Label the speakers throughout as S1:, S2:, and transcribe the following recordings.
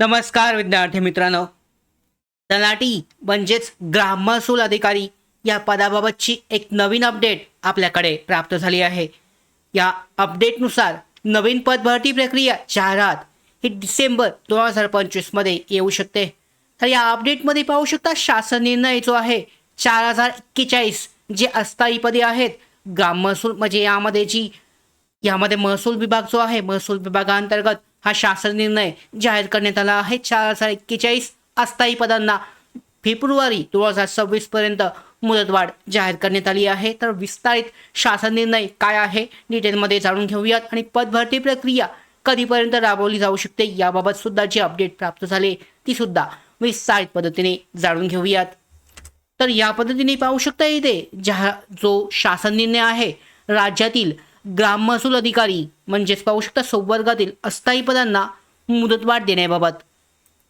S1: नमस्कार विद्यार्थी मित्रांनो. तलाठी म्हणजेच ग्राममहसूल अधिकारी या पदाबाबतची एक नवीन अपडेट आपल्याकडे प्राप्त झाली आहे. या अपडेटनुसार नवीन पदभरती प्रक्रिया जाहिरात ही डिसेंबर दोन हजार पंचवीसमध्ये येऊ शकते. तर या अपडेटमध्ये पाहू शकता शासन निर्णय जो आहे चार हजार एक्केचाळीस जे अस्थायी पदे आहेत ग्राममहसूल म्हणजे यामध्ये जी यामध्ये महसूल विभाग जो आहे महसूल विभागाअंतर्गत हा शासन निर्णय जाहीर करण्यात आला आहे. चार हजार एक्केचाळीस अस्थायी पदांना फेब्रुवारी दोन हजार सव्वीस पर्यंत मुदतवाढ जाहीर करण्यात आली आहे. तर विस्तारित शासन निर्णय काय आहे? डिटेलमध्ये जाणून घेऊयात. आणि पदभरती प्रक्रिया कधीपर्यंत राबवली जाऊ शकते? याबाबत सुद्धा जी अपडेट प्राप्त झाले ती सुद्धा विस्तारित पद्धतीने जाणून घेऊयात. तर या पद्धतीने पाहू शकता इथे ज्या जो शासन निर्णय आहे राज्यातील ग्राम महसूल अधिकारी म्हणजेच पाहू शकता संवर्गातील अस्थायी पदांना मुदतवाढ देण्याबाबत.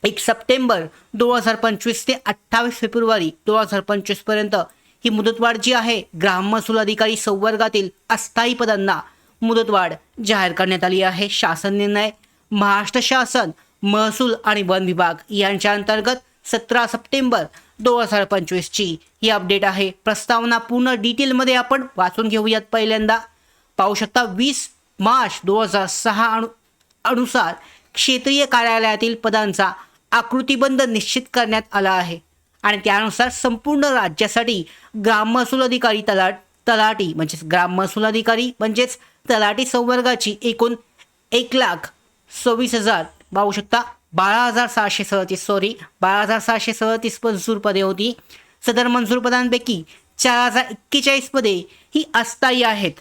S1: एक सप्टेंबर दोन हजार पंचवीस ते अठ्ठावीस फेब्रुवारी दोन हजार पंचवीसपर्यंत ही मुदतवाढ जी आहे ग्राम महसूल अधिकारी संवर्गातील अस्थायी पदांना मुदतवाढ जाहीर करण्यात आली आहे. शासन निर्णय महाराष्ट्र शासन महसूल आणि वन विभाग यांच्या अंतर्गत सतरा सप्टेंबर दोन हजार पंचवीसची ही अपडेट आहे. प्रस्तावना पूर्ण डिटेलमध्ये आपण वाचून घेऊयात पहिल्यांदा. पाहू शकता वीस मार्च दोन हजार सहा अनु अनुसार क्षेत्रीय कार्यालयातील पदांचा आकृतीबंध निश्चित करण्यात आला आहे. आणि त्यानुसार संपूर्ण राज्यासाठी ग्राम महसूल अधिकारी तला तलाटी म्हणजेच ग्राम महसूल अधिकारी म्हणजेच तलाटी संवर्गाची एकूण एक लाख सव्वीस हजार पाहू शकता बारा हजार सहाशे सदतीस सॉरी बारा हजार सहाशे सदतीस मंजूर पदे होती. सदर मंजूर पदांपैकी चार हजार एक्केचाळीस पदे ही अस्थायी आहेत.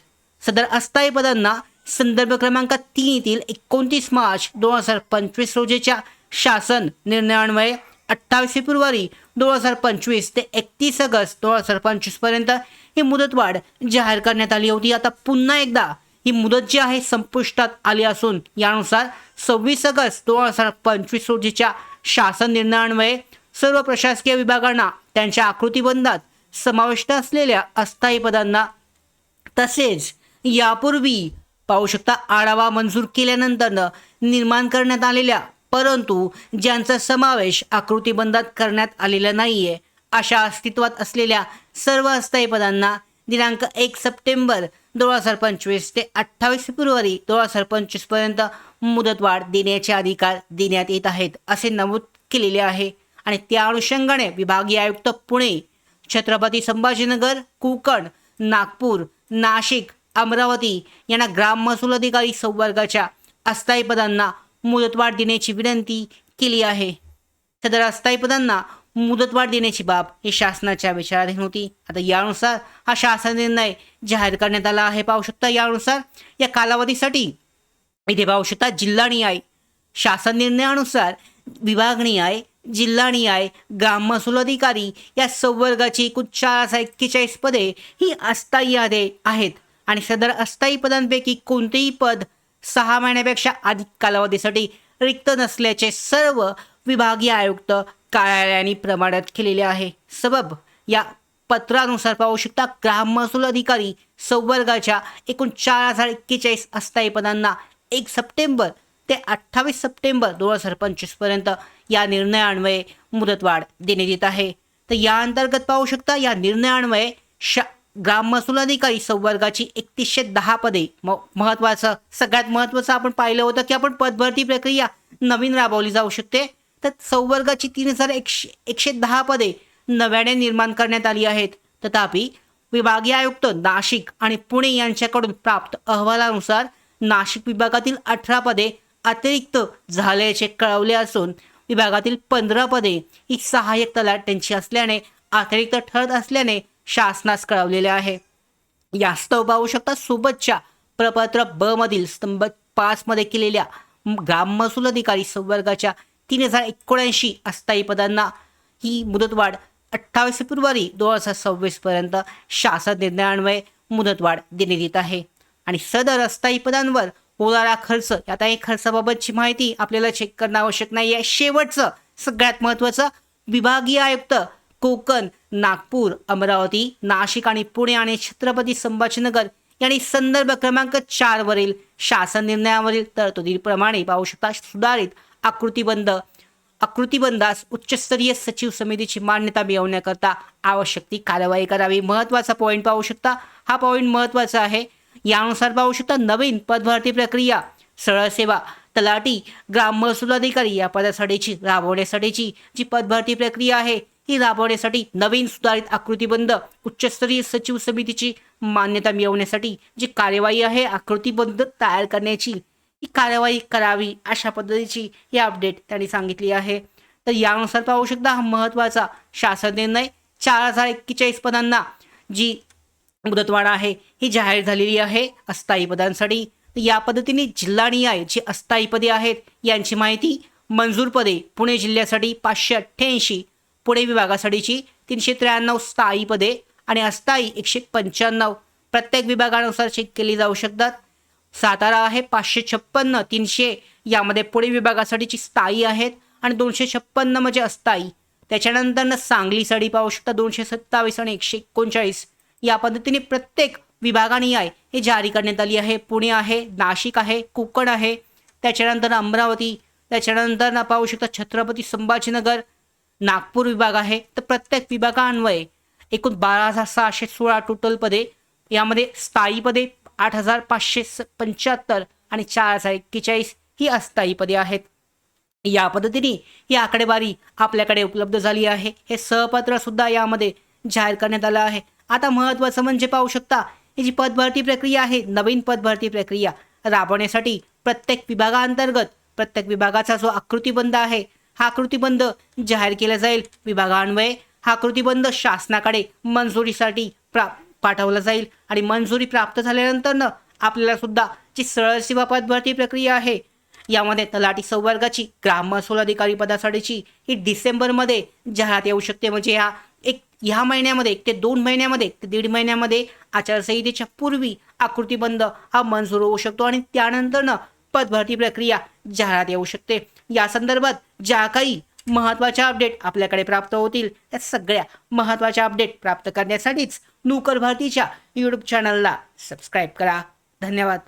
S1: सदर अस्थायी पदांना संदर्भ क्रमांक तीन येथील एकोणतीस मार्च दोन हजार पंचवीस रोजीच्या शासन निर्णयान्वये अठ्ठावीस फेब्रुवारी दोन हजार पंचवीस ते एकतीस ऑगस्ट दोन हजार पंचवीसपर्यंत ही मुदतवाढ जाहीर करण्यात आली होती. आता पुन्हा एकदा ही मुदत जी आहे संपुष्टात आली असून यानुसार सव्वीस ऑगस्ट दोन हजार पंचवीस रोजीच्या शासन निर्णयान्वये सर्व प्रशासकीय विभागांना त्यांच्या आकृतीबंधात समाविष्ट असलेल्या अस्थायी पदांना तसेच यापूर्वी पाहू शकता आढावा मंजूर केल्यानंतर निर्माण करण्यात आलेल्या परंतु ज्यांचा समावेश आकृतीबंधात करण्यात आलेला नाहीये अशा अस्तित्वात असलेल्या सर्व अस्थायी पदांना दिनांक एक सप्टेंबर दोन हजार पंचवीस ते अठ्ठावीस फेब्रुवारी दोन हजार पंचवीसपर्यंत मुदतवाढ देण्याचे अधिकार देण्यात येत आहेत असे नमूद केलेले आहे. आणि त्या अनुषंगाने विभागीय आयुक्त पुणे छत्रपती संभाजीनगर कोकण नागपूर नाशिक अमरावती यांना ग्राम महसूल अधिकारी संवर्गाच्या अस्थायी पदांना मुदतवाढ देण्याची विनंती केली आहे. सदर अस्थायी पदांना मुदतवाढ देण्याची बाब ही शासनाच्या विचाराधीन होती. आता यानुसार हा शासन निर्णय जाहीर करण्यात आला आहे. पाहू शकता यानुसार या कालावधीसाठी इथे पाहू शकता जिल्हा न्याय शासन निर्णयानुसार विभागनिहाय जिल्हा न्याय ग्राम महसूल अधिकारी या संवर्गाची एकूण चार हजार एक्केचाळीस पदे ही अस्थायी यादे आहेत. आणि सदर अस्थायी पदांपैकी कोणतेही पद सहा महिन्यापेक्षा अधिक कालावधीसाठी रिक्त नसल्याचे सर्व विभागीय आयुक्त कार्यालयांनी प्रमाणित केलेले आहे. सबब या पत्रानुसार पाहू शकता ग्राम महसूल अधिकारी संवर्गाच्या एकूण चार हजार एक्केचाळीस अस्थायी पदांना एक सप्टेंबर ते अठ्ठावीस सप्टेंबर दोन हजार पंचवीसपर्यंत या निर्णयान्वये मुदतवाढ देण्यात येत आहे. तर या अंतर्गत पाहू शकता या निर्णयान्वये शा ग्राम महसूल अधिकारी संवर्गाची एकतीसशे दहा पदे. म महत्त्वाचं सगळ्यात महत्त्वाचं आपण पाहिलं होतं की आपण पदभरती प्रक्रिया नवीन राबवली जाऊ शकते. तर संवर्गाची तीन हजार एकशे एकशे दहा पदे नव्याने निर्माण करण्यात आली आहेत. तथापि विभागीय आयुक्त नाशिक आणि पुणे यांच्याकडून प्राप्त अहवालानुसार नाशिक विभागातील अठरा पदे अतिरिक्त झाल्याचे कळवले असून विभागातील पंधरा पदे ही सहाय्यक तलाट्यांची असल्याने अतिरिक्त ठरत असल्याने शासनास कळवलेले आहे. यास्तव पाहू शकता सोबतच्या प्रपत्र ब मधील स्तंभ पाच मध्ये केलेल्या ग्राम महसूल अधिकारी संवर्गाच्या तीन हजार एकोणऐंशी अस्थायी पदांना ही मुदतवाढ अठ्ठावीस फेब्रुवारी दोन हजार सव्वीस पर्यंत शासन निर्णयान्वये मुदतवाढ देण्यात येत आहे. आणि सदर अस्थायी पदांवर होणारा खर्च आता हे खर्चाबाबतची माहिती आपल्याला चेक करणं आवश्यक नाही आहे शेवटचं सगळ्यात महत्त्वाचं विभागीय आयुक्त कोकण नागपूर अमरावती नाशिक आणि पुणे आणि छत्रपती संभाजीनगर यांनी संदर्भ क्रमांक चार वरील शासन निर्णयावरील तरतुदीप्रमाणे पाहू शकता सुधारित आकृतीबंध आकृतीबंधास उच्चस्तरीय सचिव समितीची मान्यता मिळवण्याकरता आवश्यक ती कारवाई करावी. महत्त्वाचा पॉईंट पाहू शकता. हा पॉईंट महत्त्वाचा आहे. यानुसार पाहू शकता नवीन पदभरती प्रक्रिया सरळ सेवा तलाठी ग्राम महसूल अधिकारी या पदासाठीची राबवण्यासाठीची जी पदभरती प्रक्रिया आहे ही राबवण्यासाठी नवीन सुधारित आकृतीबंध उच्चस्तरीय सचिव समितीची मान्यता मिळवण्यासाठी जी कार्यवाही आहे आकृतीबंध तयार करण्याची ही कार्यवाही करावी अशा पद्धतीची ही अपडेट त्यांनी सांगितली आहे. तर यानुसार पाहू शकता हा महत्त्वाचा शासन निर्णय चार हजार एक्केचाळीस पदांना जी मुदतवाढ आहे ही जाहीर झालेली आहे अस्थायी पदांसाठी. तर या पद्धतीने जिल्हानिहाय जी अस्थायी पदे आहेत यांची माहिती मंजूर पदे पुणे जिल्ह्यासाठी पाचशे अठ्ठ्याऐंशी पुणे विभागासाठीची तीनशे त्र्याण्णव स्थायी पदे आणि अस्थायी एकशे पंच्याण्णव. प्रत्येक विभागानुसार चेक केली जाऊ शकतात. सातारा आहे पाचशे छप्पन्न तीनशे. यामध्ये पुणे विभागासाठीची स्थायी आहेत आणि दोनशे छप्पन्न म्हणजे अस्थायी. त्याच्यानंतर सांगलीसाठी पाहू शकता दोनशे सत्तावीस आणि एकशे एकोणचाळीस. या पद्धतीने प्रत्येक विभागाने आहे हे जारी करण्यात आली आहे. पुणे आहे नाशिक आहे कोकण आहे. त्याच्यानंतर अमरावती त्याच्यानंतर ना पाहू शकता छत्रपती संभाजीनगर नागपूर विभाग आहे. तर प्रत्येक विभागान्वये एकूण बारा हजार सहाशे सोळा टोटल पदे. यामध्ये स्थायी पदे आठ हजार पाचशे स पंच्याहत्तर आणि चार हजार एक्केचाळीस ही अस्थायी पदे आहेत. या पद्धतीने ही आकडेवारी आपल्याकडे उपलब्ध झाली आहे. हे सहपत्र सुद्धा यामध्ये जाहीर करण्यात आलं आहे. आता महत्त्वाचं म्हणजे पाहू शकता ही जी पदभरती प्रक्रिया आहे नवीन पदभरती प्रक्रिया राबवण्यासाठी प्रत्येक विभागाअंतर्गत प्रत्येक विभागाचा जो आकृतीबंध आहे हा आकृतीबंध जाहीर केला जाईल. विभागान्वये हा कृतीबंध शासनाकडे मंजुरीसाठी प्रा पाठवला जाईल. आणि मंजुरी प्राप्त झाल्यानंतरनं आपल्याला सुद्धा जी सरळ सेवा पदभरती प्रक्रिया आहे यामध्ये तलाठी संवर्गाची ग्राम महसूल अधिकारी पदासाठीची ही डिसेंबरमध्ये जाहिरात येऊ शकते. म्हणजे ह्या एक ह्या महिन्यामध्ये एक ते दोन महिन्यामध्ये ते दीड महिन्यामध्ये आचारसंहितेच्या पूर्वी आकृतीबंध हा मंजूर होऊ शकतो. आणि त्यानंतरनं पदभरती प्रक्रिया जाहिरात येऊ शकते. या संदर्भात ज्या काही महत्त्वाच्या अपडेट आपल्याकडे प्राप्त होतील त्या सगळ्या महत्त्वाच्या अपडेट प्राप्त करण्यासाठीच नोकर भारतीच्या यूट्यूब चॅनलला सबस्क्राईब करा. धन्यवाद.